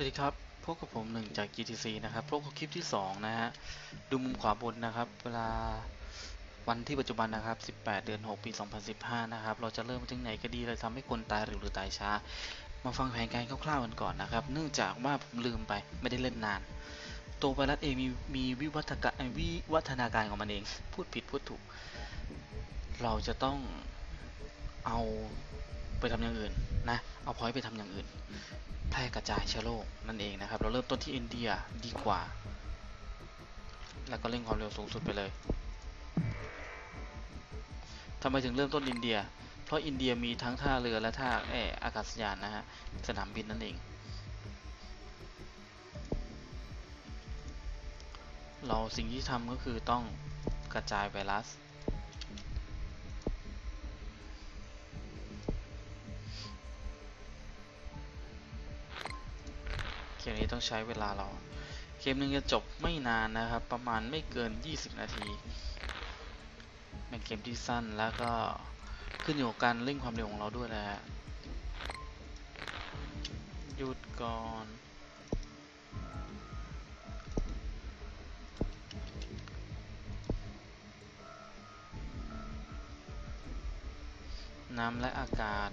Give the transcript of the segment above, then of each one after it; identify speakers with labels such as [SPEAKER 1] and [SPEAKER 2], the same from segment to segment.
[SPEAKER 1] วัสดีครับ พบกับผมหนึ่งจาก GTC นะครับ พบกับคลิปที่ 2 นะฮะ ดูมุมขวาบนนะครับ เวลาวันที่ปัจจุบันนะครับ 18 เดือน 6 ปี 2015 นะครับ เราจะเริ่มจากไหนก็ดีเลยทำให้คนตายเร็วหรือตายช้า มาฟังแผนการคร่าวๆกันก่อนนะครับ เนื่องจากว่าผมลืมไป ไม่ได้เล่นนาน ตัวไวรัสเองมีมีวิวัฒกวิวัฒนาการของมันเอง พูดผิดพูดถูก เราจะต้องเอา ไปทำอย่างอื่นนะเอาพอยต์ไปทำอย่างอื่น แพร่กระจายเชื้อโรคนั่นเองนะครับ เราเริ่มต้นที่อินเดียดีกว่า แล้วก็เร่งความเร็วสูงสุดไปเลยทำไมถึงเริ่มต้นอินเดีย เพราะอินเดียมีทั้งท่าเรือและท่าเอออากาศยานนะฮะสนามบินนั่นเอง เราสิ่งที่ทำก็คือต้องกระจายไวรัส มนี้ต้องใช้เวลาเราเกมหนึงจะจบไม่นานนะครับ ประมาณไม่เกิน 20 นาทีเป็นเกมที่สั้นแล้วก็ขึ้นอยู่กับการเร่งความเร็วของเราด้วยแหละฮะหยุดก่อนน้ำและอากาศ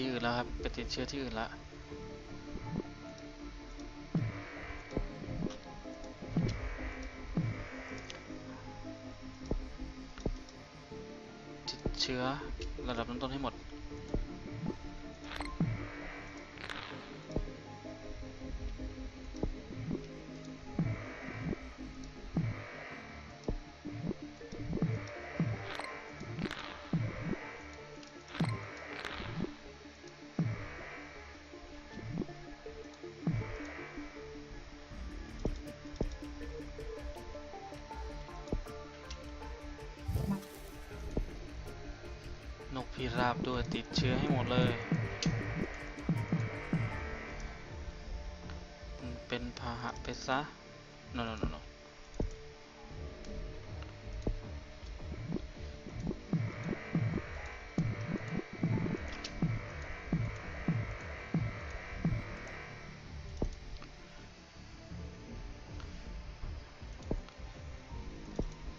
[SPEAKER 1] ที่อื่นแล้วครับไปติดเชื้อที่อื่นละติดเชื้อระดับน้ำต้นให้หมด ราบด้วยติดเชื้อให้หมดเลยมันเป็นพาหะไปซะ no no no no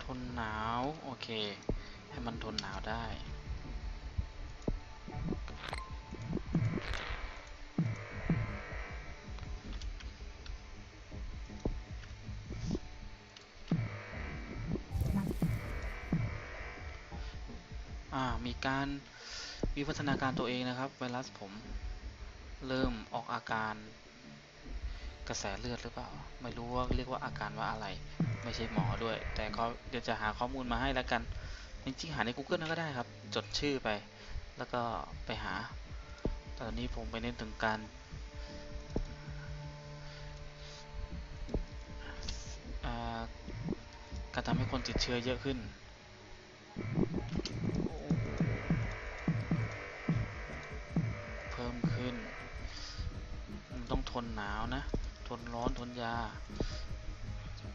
[SPEAKER 1] ทนหนาว โอเค ให้มันทนหนาวได้ มีการวิวัฒนาการตัวเองนะครับ ไวรัสผมเริ่มออกอาการกระแสเลือดหรือเปล่า ไม่รู้ว่าเรียกว่าอาการว่าอะไร ไม่ใช่หมอด้วย แต่เขาเดี๋ยวจะหาข้อมูลมาให้แล้วกัน จริงๆ หาใน Google ก็ได้ครับ จดชื่อไป แล้วก็ไปหา ตอนนี้ผมไปเน้นถึงการการทำให้คนติดเชื้อเยอะขึ้น นต้องทนหนาวนะ ทนร้อนทนยา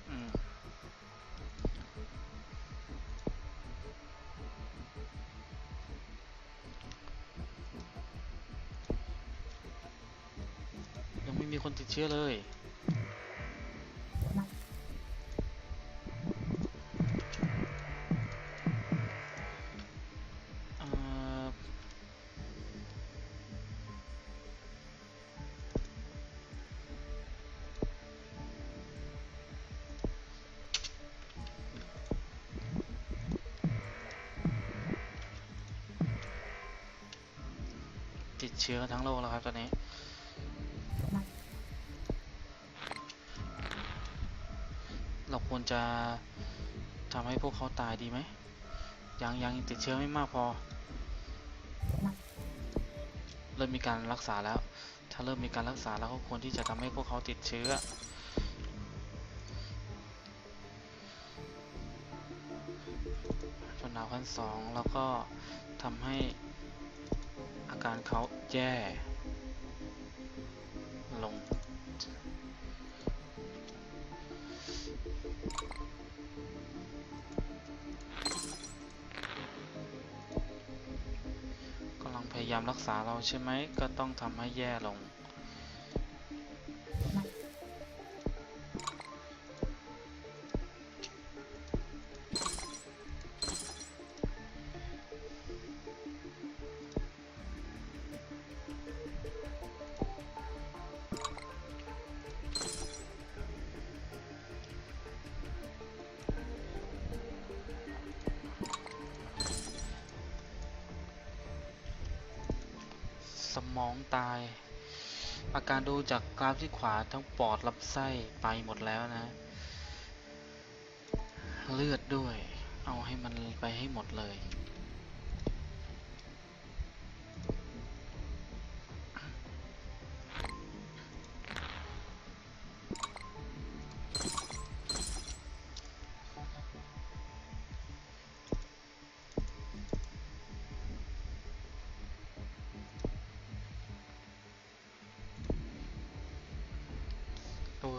[SPEAKER 1] อยังไม่มีคนติดเชื้อเลย ติดเชื้อทั้งโลกแล้วครับตอนนี้ เราควรจะทำให้พวกเขาตายดีไหม ยังยังติดเชื้อไม่มากพอ เริ่มมีการรักษาแล้ว ถ้าเริ่มมีการรักษาแล้วก็ควรที่จะทำให้พวกเขาติดเชื้อจนหนาวขั้นสองแล้วก็ทำให้ การเขาแย่ลง กำลังพยายามรักษาเราใช่ไหม ก็ต้องทำให้แย่ลง สมองตาย อาการดูจากกราฟที่ขวาทั้งปอดลำไส้ไปหมดแล้วนะ เลือดด้วย เอาให้มันไปให้หมดเลย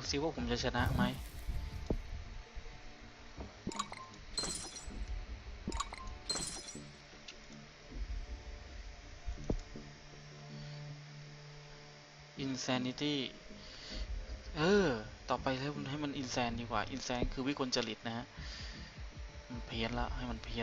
[SPEAKER 1] ซิว่าผมจะชนะไหม insanity เออ ต่อไปแล้ให้มัน insane ดีกว่า insane คือวิกลจริตนะฮะ มันเพี้ยนละ ให้มันเพี้ยน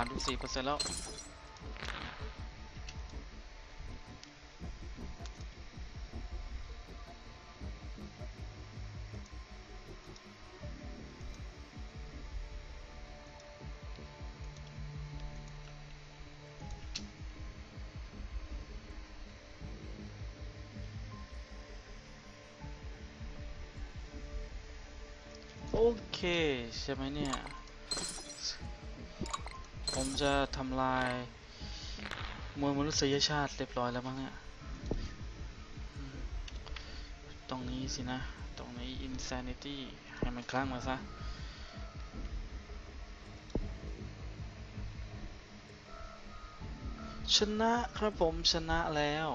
[SPEAKER 1] ามสิบสี่เปอร์เซ็นต์แล้วโอเค ใช่ไหมเนี่ย ผมจะทำลายมวลมนุษยชาติเรียบร้อยแล้วมั้งเนี่ย ตรงนี้สินะ ตรงนี้ insanity ให้มันคลั่งมาซะชนะครับผมชนะแล้ว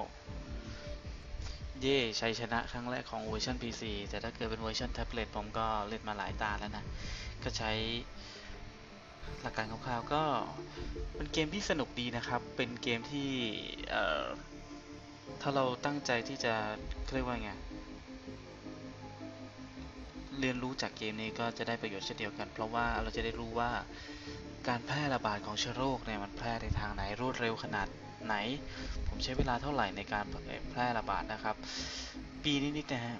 [SPEAKER 1] เย่ชัยชนะครั้งแรกของเวอร์ชัน PC แต่ถ้าเกิดเป็นเวอร์ชันแท็บเล็ตผมก็เล่นมาหลายตาแล้วนะ ก็ใช้ หลักการคร่าวๆก็เป็นเกมที่สนุกดีนะครับ เป็นเกมที่ถ้าเราตั้งใจที่จะเรียกว่าไงเรียนรู้จากเกมนี้ก็จะได้ประโยชน์เช่นเดียวกัน เพราะว่าเราจะได้รู้ว่าการแพร่ระบาดของเชื้อโรคเนี่ยมันแพร่ในทางไหนรวดเร็วขนาดไหน ผมใช้เวลาเท่าไหร่ในการแพร่ระบาดนะครับ ปีนิดๆนะฮะ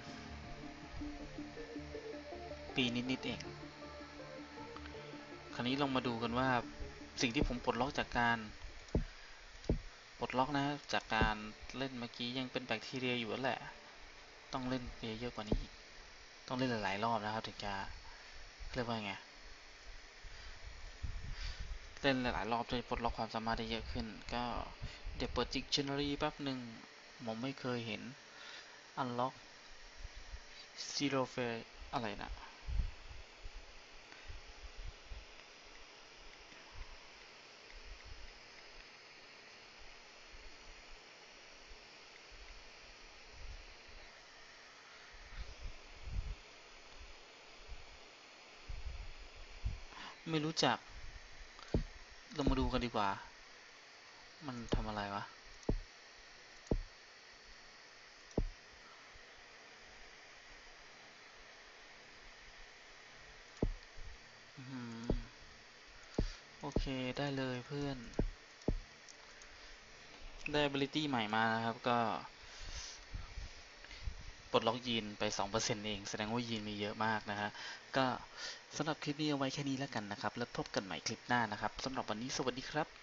[SPEAKER 1] ปีนิดๆเอง คราวนี้ลองมาดูกันว่าสิ่งที่ผมปลดล็อกจากการปลดล็อกนะจากการเล่นเมื่อกี้ยังเป็นแบคทีเรียอยู่แหละ ต้องเล่นเยอะกว่านี้อีกต้องเล่นหลายๆรอบนะครับถึงจะเรียกว่าไงเล่นหลายๆรอบจะปลดล็อกความสามารถได้เยอะขึ้น ก็เดี๋ยวเปิดจิกชันนารีแป๊บหนึ่งผมไม่เคยเห็น unlock zero f a r อะไรนะ ไม่รู้จัก เรามาดูกันดีกว่า มันทำอะไรวะโอเค ได้เลยเพื่อน ได้ ability ใหม่มานะครับ ก็ ปลดล็อกยีนไป 2%เอง แสดงว่ายีนมีเยอะมากนะฮะ ก็สำหรับคลิปนี้เอาไว้แค่นี้แล้วกันนะครับ แล้วพบกันใหม่คลิปหน้านะครับสำหรับวันนี้สวัสดีครับ